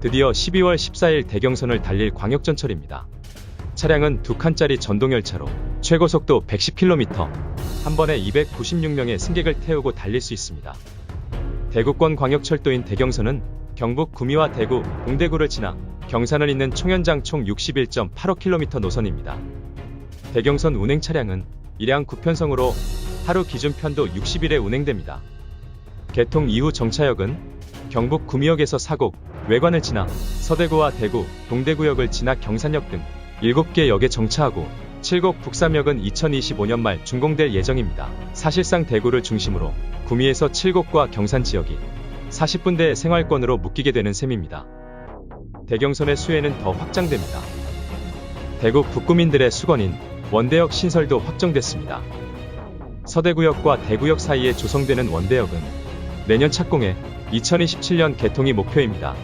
드디어 12월 14일 대경선을 달릴 광역전철입니다. 차량은 두 칸짜리 전동열차로 최고 속도 110km, 한 번에 296명의 승객을 태우고 달릴 수 있습니다. 대구권 광역철도인 대경선은 경북 구미와 대구, 동대구를 지나 경산을 잇는 총연장 총 61.85km 노선입니다. 대경선 운행 차량은 일양 9편성으로 하루 기준 편도 60일에 운행됩니다. 개통 이후 정차역은 경북 구미역에서 사곡, 외관을 지나 서대구와 대구, 동대구역을 지나 경산역 등 7개 역에 정차하고 칠곡 북삼역은 2025년 말 준공될 예정입니다. 사실상 대구를 중심으로 구미에서 칠곡과 경산 지역이 40분대 생활권으로 묶이게 되는 셈입니다. 대경선의 수혜는 더 확장됩니다. 대구 북구민들의 수건인 원대역 신설도 확정됐습니다. 서대구역과 대구역 사이에 조성되는 원대역은 내년 착공해 2027년 개통이 목표입니다.